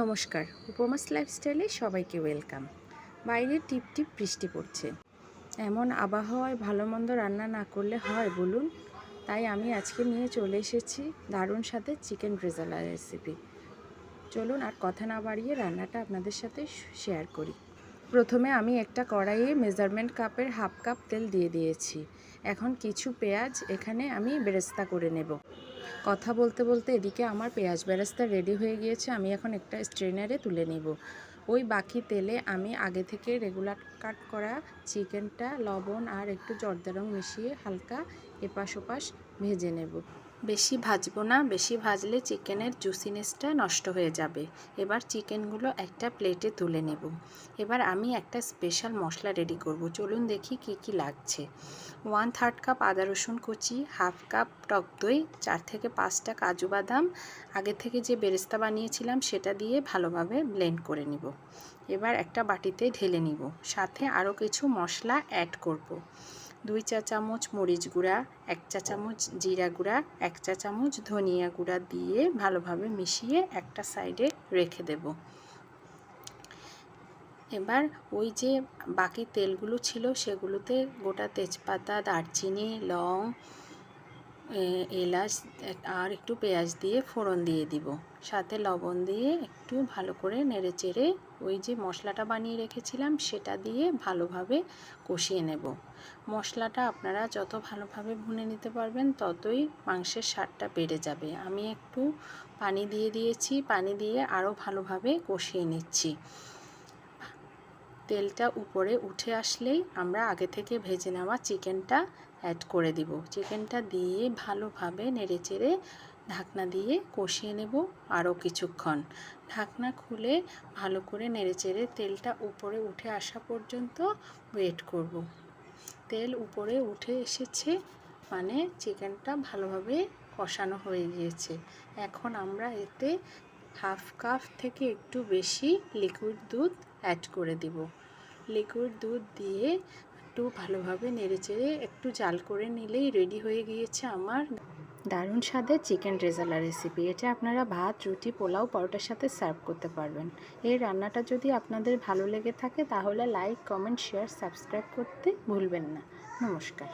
নমস্কার উপমাস লাইফস্টাইলে সবাইকে ওয়েলকাম বাইরে টিপ টিপ বৃষ্টি পড়ছে। এমন আবহাওয়ায় ভালো মন্দ রান্না না করলে হয় বলুন? তাই আমি আজকে নিয়ে চলে এসেছি দারুণ সাথে চিকেন ড্রেজালার রেসিপি চলুন আর কথা না বাড়িয়ে রান্নাটা আপনাদের সাথে শেয়ার করি। প্রথমে আমি একটা কড়াইয়ে মেজারমেন্ট কাপের হাফ কাপ তেল দিয়ে দিয়েছি। এখন কিছু পেঁয়াজ এখানে আমি বেরেস্তা করে নেব। কথা বলতে বলতে এদিকে আমার পেঁয়াজ বেরেস্তা রেডি হয়ে গিয়েছে, আমি এখন একটা স্ট্রেনারে তুলে নিব। ওই বাকি তেলে আমি আগে থেকে রেগুলার কাট করা চিকেনটা, লবণ আর একটু জর্দা রং মিশিয়ে হালকা এপাশ ওপাশ ভেজে নেব। বেশি ভাজবো না, বেশি ভাজলে চিকেনের জুসিনেসটা নষ্ট হয়ে যাবে। এবার চিকেনগুলো একটা প্লেটে তুলে নেব। এবার আমি একটা স্পেশাল মশলা রেডি করব। চলুন দেখি কি কি লাগছে। ওয়ান থার্ড কাপ আদা রসুন কুচি হাফ কাপ টক দই, চার থেকে পাঁচটা কাজু বাদাম। আগে থেকে যে বেরেস্তা বানিয়েছিলাম সেটা দিয়ে ভালোভাবে ব্লেন্ড করে নিব। এবার একটা বাটিতে ঢেলে নিব। সাথে আরও কিছু মশলা অ্যাড করব। দুই চা চামচ মরিচ গুঁড়া, এক চা চামচ জিরা গুঁড়া, এক চা চামচ ধনিয়া গুঁড়া দিয়ে ভালোভাবে মিশিয়ে একটা সাইডে রেখে দেব। এবার ওই যে বাকি তেলগুলো ছিল সেগুলোতে গোটা তেজপাতা, দারচিনি, লং এলাচ আর একটু পেঁয়াজ দিয়ে ফোড়ন দিয়ে দিব। সাথে লবণ দিয়ে একটু ভালো করে নেড়ে চেড়ে ওই যে মশলাটা বানিয়ে রেখেছিলাম সেটা দিয়ে ভালোভাবে কষিয়ে নেব। মশলাটা আপনারা যত ভালোভাবে ভুনে নিতে পারবেন ততই মাংসের স্বাদটা বেড়ে যাবে। আমি একটু পানি দিয়ে দিয়েছি, পানি দিয়ে আরও ভালোভাবে কষিয়ে নিচ্ছি। তেলটা উপরে উঠে আসলেই আমরা আগে থেকে ভেজে নেওয়া চিকেনটা অ্যাড করে দিব। চিকেনটা দিয়ে ভালোভাবে নেড়েচেড়ে ঢাকনা দিয়ে কষিয়ে নেব আরও কিছুক্ষণ। ঢাকনা খুলে ভালো করে নেড়েচেড়ে তেলটা উপরে উঠে আসা পর্যন্ত ওয়েট করব। তেল উপরে উঠে এসেছে মানে চিকেনটা ভালোভাবে কষানো হয়ে গিয়েছে। এখন আমরা এতে হাফ কাপ থেকে একটু বেশি লিকুইড দুধ অ্যাড করে দিব। লিকুইড দুধ দিয়ে একটু ভালোভাবে নেড়েচেড়ে একটু জাল করে নিলেই রেডি হয়ে গিয়েছে আমার। দারুণ স্বাদের চিকেন রেজালা রেসিপি এটা আপনারা ভাত, রুটি, পোলাও, পরোটার সাথে সার্ভ করতে পারবেন। এই রান্নাটা যদি আপনাদের ভালো লেগে থাকে তাহলে লাইক কমেন্ট শেয়ার সাবস্ক্রাইব করতে ভুলবেন না। নমস্কার।